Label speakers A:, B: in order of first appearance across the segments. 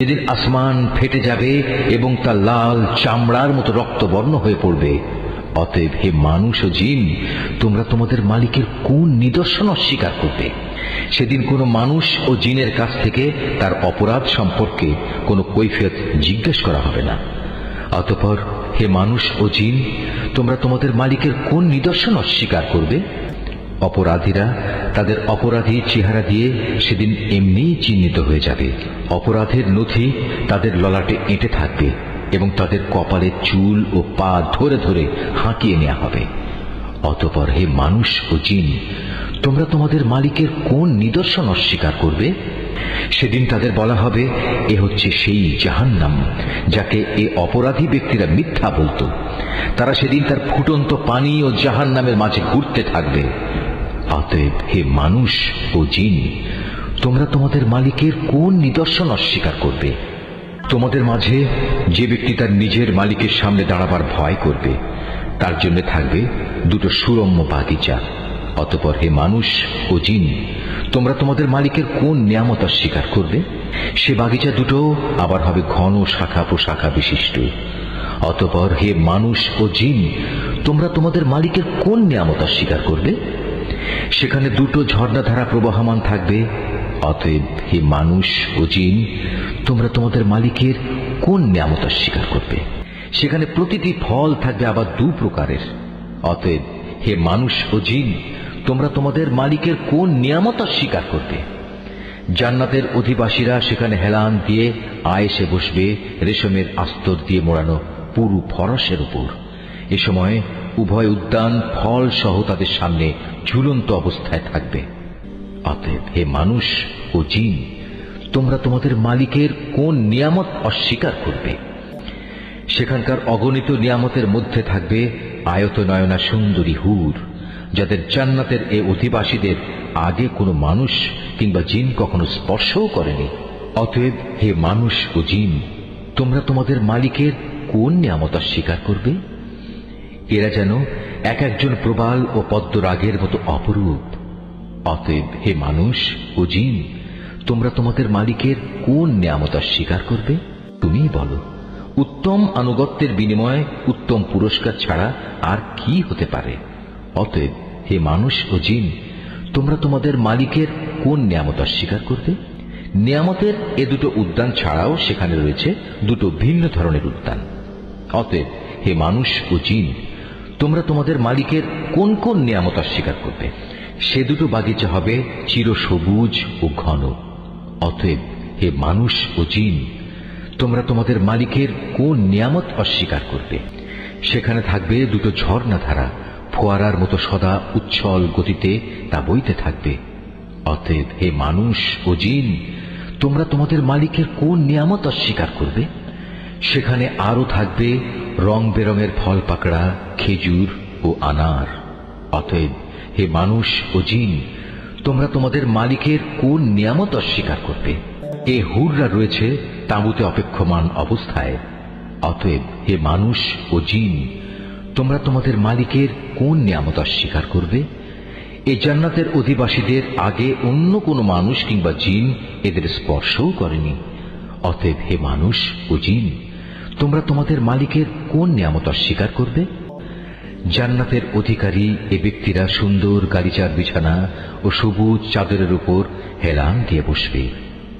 A: যেদিন আসমান ফেটে যাবে এবং তা লাল চামড়ার মতো রক্তবর্ণ হয়ে পড়বে। অতএব হে মানুষ ও জিন, তোমরা তোমাদের মালিকের কোন নিদর্শন অস্বীকার করবে? সেদিন কোনো মানুষ ও জিনের কাছ থেকে তার অপরাধ সম্পর্কে কোনো কৈফিয়ত জিজ্ঞেস করা হবে না। অতপর হে মানুষ ও জিন, তোমরা তোমাদের মালিকের কোন নিদর্শন অস্বীকার করবে? অপরাধীরা তাদের অপরাধী চেহারা দিয়ে সেদিন এমনিই চিহ্নিত হয়ে যাবে। অপরাধের নথি তাদের ললাটে এঁটে থাকবে এবং তাদের কপালে চুল ও পা ধরে ধরে হাঁকিয়ে নেওয়া হবে। অতপর হে মানুষ ও জিন, তোমরা তোমাদের মালিকের কোন নিদর্শন অস্বীকার করবে? সেদিন তাদের বলা হবে, এ হচ্ছে সেই জাহান্নাম, যাকে এ অপরাধী ব্যক্তিরা মিথ্যা বলতো। তারা সেদিন তার ফুটন্ত পানি ও জাহান্নামের মাঝে ঘুরতে থাকবে। অতএব হে মানুষ ও জিন, তোমরা তোমাদের মালিকের কোন নিদর্শন অস্বীকার করবে? তোমাদের মাঝে যে ব্যক্তি তার নিজের মালিকের সামনে দাঁড়াবার ভয় করবে, তার জন্য থাকবে দুটো সুরম্য বাগিচা। অতপর হে মানুষ ও জিন, তোমরা তোমাদের মালিকের কোন নিয়ামত অস্বীকার করবে? সে বাগিচা দুটো আবার হবে ঘন শাখা প্রশাখা বিশিষ্ট। অতপর হে মানুষ ও জিন, তোমরা তোমাদের মালিকের কোন নিয়ামত অস্বীকার করবে? সেখানে দুটো ঝর্ণাধারা প্রবাহমান থাকবে। অতএব হে মানুষ ও জিন, তোমরা তোমাদের মালিকের কোন নিয়ামত অস্বীকার করবে? সেখানে প্রতিটি ফল থাকবে আবার দু প্রকারের। অতএব হে মানুষ ও জিন, তোমরা তোমাদের মালিকের কোন নিয়ামত অস্বীকার করবে? জান্নাতের অধিবাসীরা সেখানে হেলান দিয়ে আয়েসে বসবে, রেশমের আস্তর দিয়ে মোড়ানো পুরু ফরসের উপর। এ সময় উভয় উদ্যান ফল সহ তাদের সামনে ঝুলন্ত অবস্থায় থাকবে। অতএব হে মানুষ ও জিন, তোমরা তোমাদের মালিকের কোন নিয়ামত অস্বীকার করবে? সেখানকার অগণিত নিয়ামতের মধ্যে থাকবে আয়ত নয়না সুন্দরী হুর, যাদের জান্নাতের এ অধিবাসীদের আগে কোনো মানুষ কিংবা জিন কখনো স্পর্শও করেনি। অতএব হে মানুষ ও জিন, তোমরা তোমাদের মালিকের কোন নিয়ামত অস্বীকার করবে? এরা যেন এক একজন প্রবাল ও পদ্মরাগের মতো অপরূপ। অতএব হে মানুষ ও জিন, তোমরা তোমাদের মালিকের কোন নিয়ামত স্বীকার করবে? তুমি বলো, উত্তম আনুগত্যের বিনিময়ে উত্তম পুরস্কার ছাড়া আর কি হতে পারে? অতএব হে মানুষ ও জিন, তোমরা তোমাদের মালিকের কোন নিয়ামত অস্বীকার করবে? নিয়ামতের এ দুটো উদ্যান ছাড়াও সেখানে রয়েছে দুটো ভিন্ন ধরনের উদ্যান। অতএব হে মানুষ ও জিন তোমরা তোমাদের মালিকের কোন কোন নিয়ামত অস্বীকার করবে? সে দুটো বাগিচা হবে চির সবুজ ও ঘন। অতএব হে মানুষ ও জিন, তোমরা তোমাদের মালিকের কোন নিয়ামত অস্বীকার করবে? সেখানে থাকবে দুটো ঝর্ণা ধারা ফোয়ারার মতো সদা উচ্ছল গতিতে তা বইতে থাকবে। অতএব হে মানুষ ও জিন, তোমরা তোমাদের মালিকের কোন নিয়ামত অস্বীকার করবে? সেখানে আরও থাকবে রং বেরঙের ফল পাকড়া, খেজুর ও আনার। অতএব, হে মানুষ ও জিন, তোমরা তোমাদের মালিকের কোন নিয়ামত অস্বীকার করবে? এ হুররা রয়েছে তাঁবুতে অপেক্ষমান অবস্থায়। অতএব, হে মানুষ ও জিন, তোমরা তোমাদের মালিকের কোন নিয়ামত অস্বীকার করবে? এ জান্নাতের অধিবাসীদের আগে অন্য কোনো মানুষ কিংবা জিন এদের স্পর্শও করেনি। অতএব, হে মানুষ ও জিন তোমরা তোমাদের মালিকের কোন নিয়ামত অস্বীকার করবে? জান্নাতের অধিকারী এ ব্যক্তিরা সুন্দর গালিচার বিছানা ও সবুজ চাদরের উপর হেলান দিয়ে বসবে।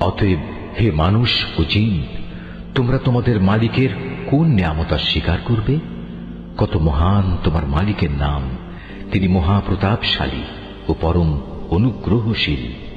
A: অতএব হে মানুষ ও জিন, তোমরা তোমাদের মালিকের কোন নিয়ামত অস্বীকার করবে? কত মহান তোমার মালিকের নাম, তিনি মহাপ্রতাপশালী ও পরম অনুগ্রহশীল।